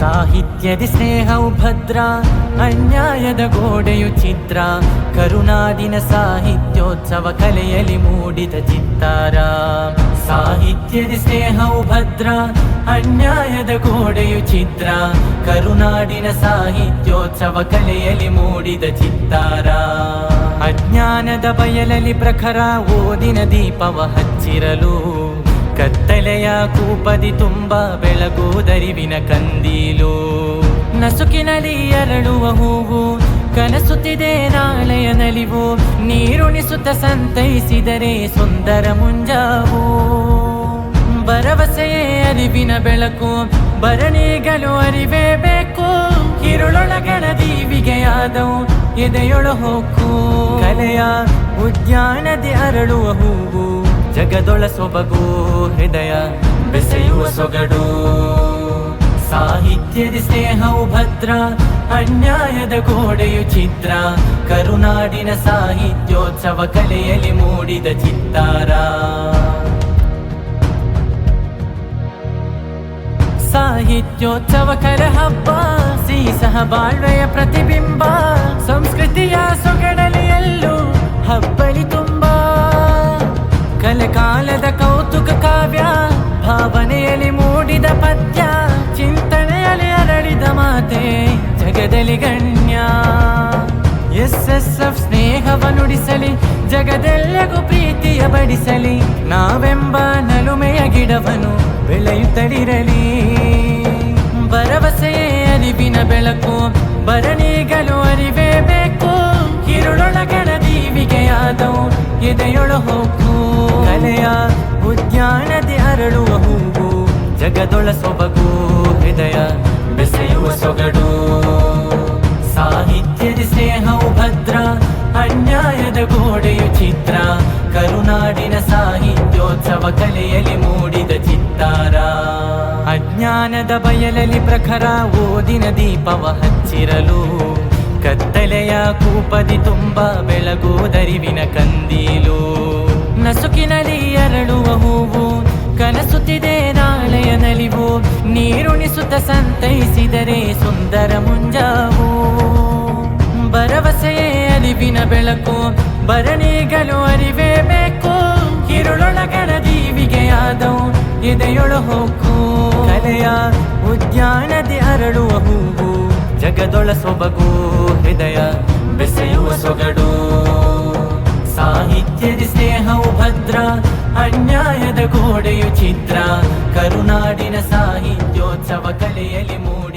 ಸಾಹಿತ್ಯದಿ ಸ್ನೇಹವು ಭದ್ರ ಅನ್ಯಾಯದ ಗೋಡೆಯು ಚಿತ್ರ ಕರುಣಾದಿನ ಸಾಹಿತ್ಯೋತ್ಸವ ಕಲೆಯಲ್ಲಿ ಮೂಡಿದ ಚಿತ್ತಾರ. ಸಾಹಿತ್ಯದಿ ಸ್ನೇಹವು ಭದ್ರ ಅನ್ಯಾಯದ ಗೋಡೆಯು ಚಿತ್ರ ಕರುನಾಡಿನ ಸಾಹಿತ್ಯೋತ್ಸವ ಕಲೆಯಲ್ಲಿ ಮೂಡಿದ ಚಿತ್ತಾರ. ಅಜ್ಞಾನದ ಬಯಲಲ್ಲಿ ಪ್ರಖರ, ಓದಿನ ದೀಪವ ಹಚ್ಚಿರಲು ಕತ್ತಲೆಯ ಕೂಪದಿ ತುಂಬ ಬೆಳಗುವುದರಿವಿನ ಕಂದೀಲು. ನಸುಕಿನಲ್ಲಿ ಅರಳುವ ಹೂವು, ಕನಸುತ್ತಿದೆ ನಾಳೆಯ ನಲಿವು. ನೀರುಣಿಸುತ್ತ ಸಂತೈಸಿದರೆ ಸುಂದರ ಮುಂಜಾವು. ಭರವಸೆಯೇ ಅರಿವಿನ ಬೆಳಕು, ಭರಣಿಗಳು ಅರಿವೇ ಬೇಕು. ಕಿರುಳೊಳಗಣ ದೀವಿಗೆಯಾದವು ಎದೆಯೊಳ ಹೋಕ್ಕು ಕಲೆಯ ಉದ್ಯಾನದಿ ಅರಳುವ ಹೂವು. ಜಗದೊಳ ಸೊಬಗು, ಹೃದಯ ಬೆಸೆಯುವ ಸೊಗಡು. ಸಾಹಿತ್ಯದ ಸ್ನೇಹವು ಭದ್ರ, ಅನ್ಯಾಯದ ಗೋಡೆಯು ಚಿತ್ರ ಕರುನಾಡಿನ ಸಾಹಿತ್ಯೋತ್ಸವ ಕಲೆಯಲ್ಲಿ ಮೂಡಿದ ಚಿತ್ತಾರ. ಸಾಹಿತ್ಯೋತ್ಸವ ಕಲೆ ಹಬ್ಬ ಸಹ ಬಾಳ್ವೆಯ ಪ್ರತಿಬಿಂಬ. ಸಂಸ್ಕೃತಿಯ ಸೊಗಡಲಿಯಲ್ಲೂ ಹಬ್ಬಲಿ ತುಂಬ ಕಲೆ ಕಾಲದ ಕೌತುಕ ಕಾವ್ಯ, ಭಾವನೆಯಲ್ಲಿ ಮೂಡಿದ ಪದ್ಯ, ಚಿಂತನೆಯಲ್ಲಿ ಅರಳಿದ ಮಾತೆ, ಜಗದಲ್ಲಿ ಗಣ್ಯ. ಎಸ್ ಎಸ್ ಎಫ್ ಸ್ನೇಹವ ನುಡಿಸಲಿ, ಜಗದೆಲ್ಲಗೂ ಪ್ರೀತಿಯ ಬಡಿಸಲಿ, ನಾವೆಂಬ ನಲುಮೆಯ ಗಿಡವನು ಬೆಳೆಯುತ್ತಲಿರಲಿ. ಭರವಸೆಯೇ ಅರಿವಿನ ಬೆಳಕು ಬರಣಿಗಲು ಅರಿವೇ ಬೇಕು. ಕಿರುಳೊಳಗಣ ದೀವಿಗೆಯಾದವು ಎದೆಯೊಳ ಹೋಗು ಕಲೆಯ ಉದ್ಯಾನದಿ ಅರಳುವ ಹೂವು, ಜಗದೊಳ ಸೊಬಗು, ಹೃದಯ ಬೆಸೆಯುವ ಸೊಗಡು. ಸಾಹಿತ್ಯದ ಸ್ನೇಹವು ಭದ್ರ, ಅನ್ಯಾಯದ ಗೋಡೆಯು ಚಿತ್ರ, ಕರುನಾಡಿನ ಸಾಹಿತ್ಯೋತ್ಸವ ಕಲೆಯಲ್ಲಿ ಮೂಡಿದ ಚಿತ್ತಾರ. ಅಜ್ಞಾನದ ಬಯಲಲ್ಲಿ ಪ್ರಖರ ಓದಿನ ದೀಪವ ಹಚ್ಚಿರಲು, ಕತ್ತಲೆಯ ಕೂಪದಿ ತುಂಬ ಬೆಳಗುವುದರಿವಿನ ಕಂದೀಲು. ನಸುಕಿನಲ್ಲಿ ಅರಳುವ ಹೂವು, ಕನಸುತ್ತಿದೆ ನಾಳೆಯ ನಲಿವು, ನೀರುಣಿಸುತ್ತ ಸಂತೈಸಿದರೆ ಸುಂದರ ಮುಂಜಾವು. ಭರವಸೆಯೇ ಅರಿವಿನ ಬೆಳಕು ಬರಣಿಗಳು ಅರಿವೇ ಬೇಕು. ಕಿರುಳೊಳಗಣ ದೀವಿಗೆಯಾದವು ಎದೆಯೊಳ ಹೋಗು ಕಲೆಯ ಉದ್ಯಾನದಿ ಅರಳುವ ಹೂವು, ಜಗದೊಳ ಸೊಬಗು, ಹೃದಯ ಬೆಸೆಯುವ ಸೊಗಡು. ಸಾಹಿತ್ಯದಿ ಸ್ನೇಹವು ಭದ್ರ ಅನ್ಯಾಯದ ಗೋಡೆಯು ಚಿತ್ರ ಕರುನಾಡಿನ ಸಾಹಿತ್ಯೋತ್ಸವ ಕಲೆಯಲ್ಲಿ ಮೂಡಿ.